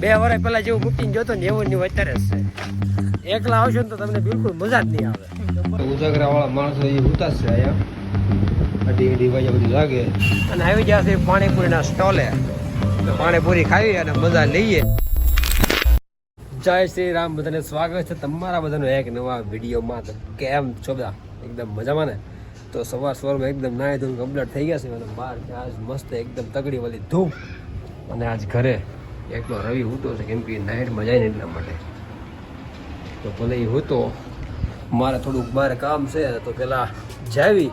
બે વર્ષ પહેલા જેવું બુકિંગ જોતો ને એવું નહીં અત્યારે જ છે. એકલા આવશો ને તો તમને બિલકુલ મજા જ નહીં આવે. ઉજાગરા વાળા માણસો એ છે અહીંયા. અઢી અઢી વાગ્યા બધું લાગે. અને આવી ગયા છે પાણીપુરીના સ્ટોલે. પાણીપુરી ખાવી અને મજા લઈએ. જય શ્રી રામ બધાને સ્વાગત છે તમારા બધાનો એક નવા વિડીયોમાં. તો કેમ છો બધા? એકદમ મજામાં ને? તો સવાર સવારમાં એકદમ નાય ધોઈને કમ્પ્લીટ થઈ ગયા છે અને બહાર આજ મસ્ત એકદમ તગડી વાલી ધૂપ. અને આજ ઘરે એકલો રવિ હૂતો છે, કેમ કે નાઇટમાં જાય ને એટલા માટે. તો ભલે એ હૂતો, મારે થોડુંક બહાર કામ છે, તો પેલા જાવી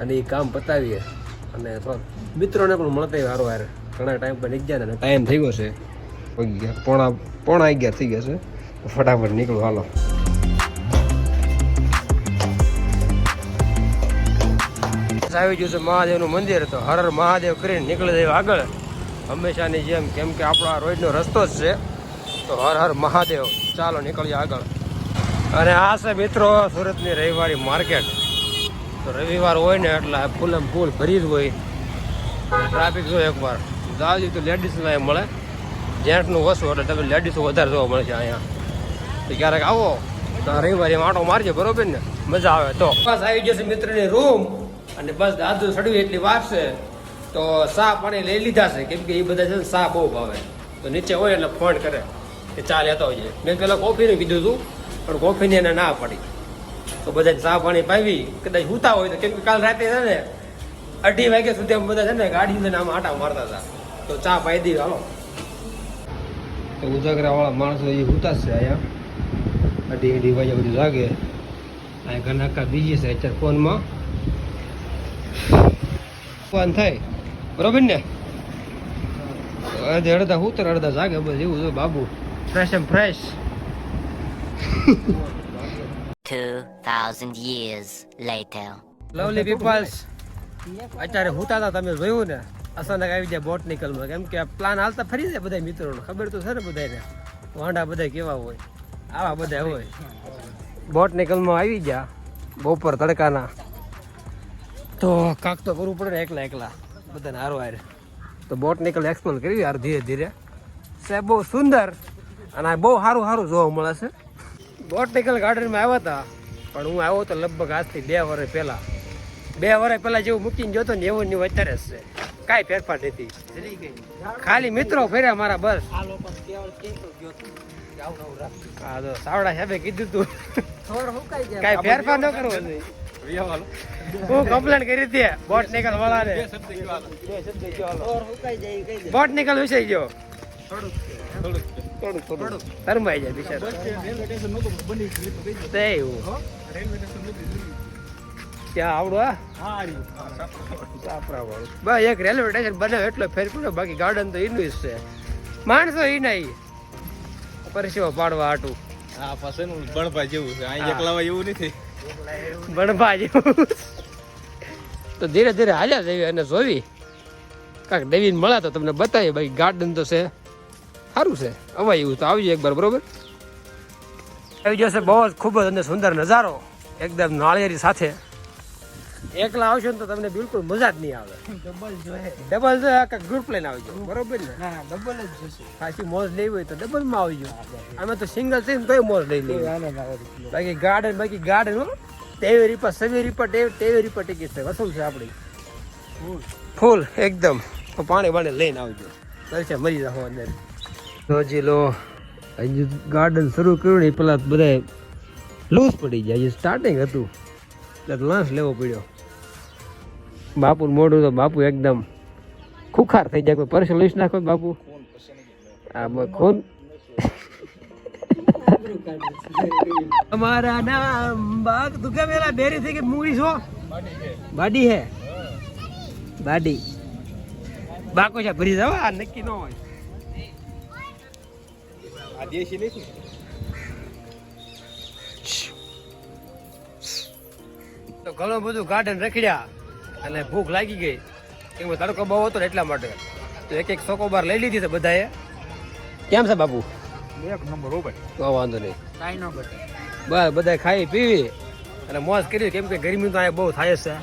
અને એ કામ પતાવીએ. અને થોડા મિત્રોને પણ મળતા સારો યાર ઘણા ટાઈમ પર નીકળ્યા ને ટાઈમ થઈ ગયો છે. પોણા પોણા અગિયાર થઈ ગયા છે. ફટાફટ નીકળો, હાલો. આવી ગયું છે મહાદેવનું મંદિર, તો હર મહાદેવ કરીને નીકળી જાય આગળ. હંમેશાની જેમ, કેમ કે આપણો આ રોજનો રસ્તો જ છે. તો હર હર મહાદેવ, ચાલો નીકળીએ આગળ. અને આ છે મિત્રો સુરતની રવિવારી માર્કેટ. તો રવિવાર હોય ને એટલે ફૂલમ ફૂલ ભરી જ હોય. ટ્રાફિક જો એકવાર. જાવજી તો લેડીઝના મળે. જેન્ટ્સનું ઓછું એટલે તમે લેડીઝો વધારે જોવા મળે છે અહીંયા. તો ક્યારેક આવો. તો રવિવારે એમ આટો મારજે, બરોબર ને? મજા આવે તો. બસ આવી જશે મિત્રની રૂમ અને બસ દાદુ સડવી એટલી વાર છે. તો સા પાણી લઈ લીધા છે. કેમ કે એ બધા છે ને સા બહુ ભાવે. તો નીચે હોય એટલે ફોન કરે. કે ચા લેતા હોઈએ મેં પેલા કોફીનું કીધું હતું પણ કોફીની એને ના પડી. તો બધા ચા પાણી પાવી. કદાચ હુતા હોય તો કેમ કે કાલ રાતે છે ને, અઢી વાગ્યા સુધી અમે બધા છે ને ગાડી લઈને આમ આટા મારતા હતા. તો ચા પાઈ દી હાલો. તો ઉજાગરા વાળા માણસો એ હુતા છે અહીંયા. અઢી અઢી વાગ્યા બધું લાગે અહીંયા ઘરના આખા બીજી છે અત્યારે ફોનમાં. ફોન થાય. બરોબર ને? અડધા અડધા ઉતર અડધા જાગે બસ એવું છે બાબુ. ફ્રેશ એમ fresh 2,000 years later. Lovely peoples અત્યારે હુતા હતા તમે જોયું ને? અચાનક આવી જાય બોટનિકલમાં કેમ કે પ્લાન હાલતા ફરી જાય બધા મિત્રોનો. ખબર તો છે ને બધાને વાંડા બધા કેવા હોય. આવા બધા હોય. બોટનિકલમાં આવી ગયા બપોર તડકાના. તો કાક તો કરવું પડે ને એકલા એકલા. બધાને હારો હારે. તો બોટનિકલ એક્સપ્લોર કરી યાર ધીરે ધીરે. સાહેબ બહુ સુંદર અને આ બહુ સારું સારું જોવા મળે છે. બોટનિકલ ગાર્ડનમાં આવ્યા હતા. પણ હું આવ્યો તો લગભગ આજથી બે વર્ષ પહેલાં. બે વર્ષ પહેલાં જેવું મૂકીને જોતો ને એવું ને એવું અત્યારે જ છે. કાંઈ ફેરફાર નથી. ખાલી મિત્રો ફેર્યા મારા બસ. હા તો સાવડા સાહેબે કીધું તું. કાંઈ ફેરફાર ન કરવો જોઈએ. હું કમ્પ્લેન કરી હતી બોટનિકલ વાળાને. બોટનિકલ વિષય ગયો થોડુંક થોડુંક શરમાઈ જાય બિચારા. ત્યાં આવડું સાપરા વાળું બસ એક રેલવે સ્ટેશન બનાવે એટલો ફેર પડ્યો બાકી ગાર્ડન તો એનું જ છે. માણસો એ નહીં. પરસેવો પાડવા હાટું. હા પાસે બળભા જેવું છે. અહીં એકલાવા એવું નથી. જેવું તો ધીરે ધીરે હાલ્યા જઈએ અને જોવી. કાંઈક દેવીને મળ્યા તો તમને બતાવીએ. ભાઈ ગાર્ડન તો છે. સારું છે. અવાય એવું તો આવજો એકવાર બરોબર? આવી જશે બહુ જ ખૂબ જ અને સુંદર નજારો. એકદમ નાળિયેરી સાથે. એકલા આવશો ને તો તમને બિલકુલ મજા જ નહીં આવે. ડબલ જોઈએ ડબલ જોઈએ ગ્રુપ લઈને આવજો. બરોબર ને? હા ડબલ જ જશે. પાછી મોજ લેવી હોય તો ડબલમાં આવજો. આમાં તો સિંગલ છે ને તોય મોજ લઈ લઈએ બાકી ગાર્ડન બાકી ગાર્ડન હો. તેવી રીપા સવી રીપા તેવી રીપા ટિકિટ છે વસૂલ છે આપણી. ફૂલ. એકદમ. તો પાણી લઈને આવજો. દર્શન મરી જાઓ અંદર. તો લો હજુ ગાર્ડન શરૂ કર્યું ને પેલા બધા લૂઝ પડી જાય હજી સ્ટાર્ટિંગ હતું. એટલે લંચ લેવો પડ્યો. બાપુ મોઢું તો બાપુ એકદમ ખુખાર થઈ જાય. કોઈ પરસે લઈશ નાખો બાપુ? આ ખૂન અમારા નામ બાગ. તું કેમ એલા બેરી થઈ કે મૂવી છો? બાડી હે? બાડી. બાકો છે ભરી જાવ આ નક્કી ન હોય. આ દેશી નથી? તો ઘણું બધું ગાર્ડન રખડ્યા. અને ભૂખ લાગી ગઈ. કેમ તડકો બહુ હતો ને એટલા માટે. તો એક એક ચોકોબાર લઈ લીધી છે બધાએ. કેમ છે બાપુ એક નંબર હો ભાઈ. તો વાંધો નહીં. કાંઈ ન ઘટે બસ બધા ખાઈ પીવી. અને મોજ કરી કેમ કે ગરમી તો અહીંયા બહુ થાય છે.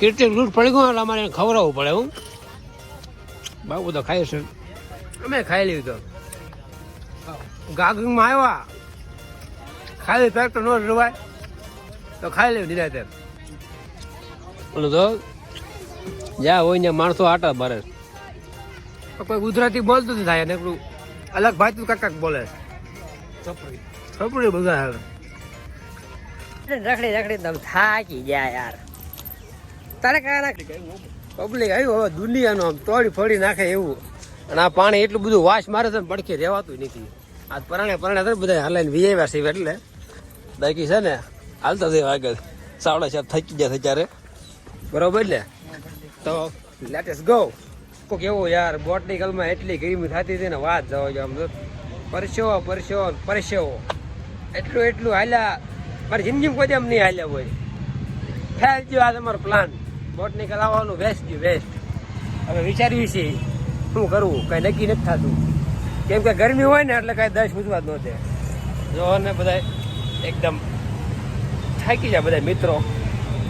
કેટલીક લૂટ પડી ગયો એટલે અમારે ખવડાવવું પડે હું. બાપુ તો ખાઈ છે. અમે ખાઈ લીધું તો. ગાગમાં આવ્યા. ખાલી તો ન રવાય તો ખાઈ લેવું નિરાતે. ઓલું તો. જ્યાં હોય ને માણસો આટા ભરે. કોઈ ગુજરાતી બોલતું નથી થાય ને એકલું અલગ ભાઈ કાંક બોલે. છપડી. બધા હાલ. રખડી રખડી તમે થાકી ગયા યાર. તારે કાંઈ નાખી પબ્લિક આવ્યું હવે દુનિયાનું આમ તોડી ફોડી નાખે એવું. અને આ પાણી એટલું બધું વાસ મારે છે ને પડખે રહેવાતું નથી. આ પરાણે પરાણે તો બધા હાલે વીઆઈવા વાસી એટલે. બાકી છે ને હાલતા થઈ આગળ. સાવડા સાહેબ થકી ગયા છે ત્યારે બરોબર ને તો લેટેસ્ટ ગો કોક એવું યાર બોટનિકલમાં એટલી ગરમી થતી હતી ને વાત જવા જો આમ તો. પરસેવો પરસેવો પરસેવો. એટલું એટલું હાલ્યા. મારી જિંદગીમાં કોઈ એમ નહીં હાલ્યા હોય. ફેલ ગયો આ તમારો પ્લાન બોટનિકલ આવવાનું વેસ્ટ ગયું વેસ્ટ હવે વિચાર્યું છે શું કરવું? કંઈ નક્કી નથી થતું. કેમ કે ગરમી હોય ને એટલે કાંઈ દસ પૂછવા જ નહોતે જો ને બધા એકદમ થાકી જાય બધા મિત્રો.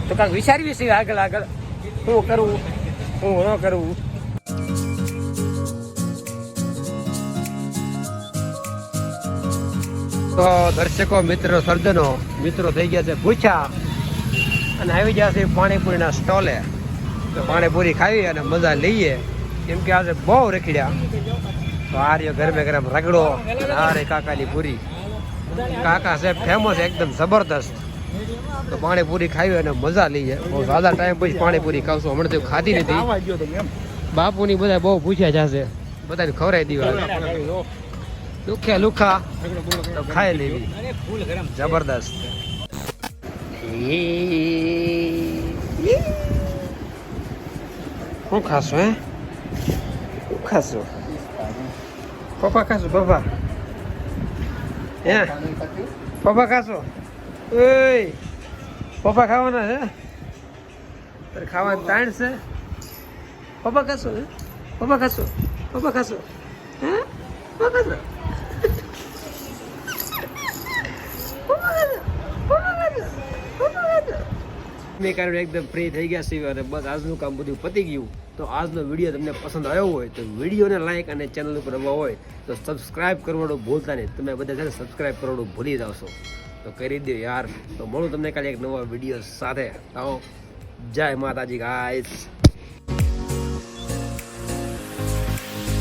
તો કાંઈક વિચારીએ છે આગળ આગળ. શું કરવું? શું ન કરવું? તો દર્શકો, મિત્રો, સર્જનો, મિત્રો થઈ ગયા છે પૂછ્યા અને આવી ગયા છે પાણીપુરીના સ્ટોલે. તો પાણીપુરી ખાવી અને મજા લઈએ. કેમ કે આજે બહુ રખડ્યા. તો આ ગરમે ગરમ રગડો આ રે કાકાની પૂરી. કાકા સાહેબ ફેમસ એકદમ જબરદસ્ત. તો પાણીપુરી ખાવી અને મજા લઈએ. બહુ સાદા ટાઈમ પછી પાણીપુરી ખાવશું. હમણાં તો ખાધી નથી. બાપુની બધા બહુ પૂછ્યા જશે. બધાને ખવડાવી દીવા લુખ્યા લુખા. તો ખાઈ લેવી જબરદસ્ત. શું ખાશું હે? શું ખાશું? પપ્પા ખાશું પપ્પા? હે? પપ્પા ખાશો? ઓય, પપ્પા ખાવાના છે? તારે ખાવાનું તાણ છે? પપ્પા ખાશો, હે? પપ્પા ખાશો પપ્પા ખાશો, હે? મેં કારણ એકદમ ફ્રી થઈ ગયા છે અને બસ આજનું કામ બધું પતી ગયું. તો આજનો વીડિયો તમને પસંદ આવ્યો હોય તો વિડીયોને લાઈક અને ચેનલ ઉપર નવા હોય તો સબસ્ક્રાઇબ કરવાનું ભૂલતા નહીં. તમે બધા સબસ્ક્રાઈબ કરવાનું ભૂલી જાવશો તો કરી દો યાર. તો મળું તમને કાલે એક નવા વીડિયો સાથે. આવો. જય માતાજી ગાઈસ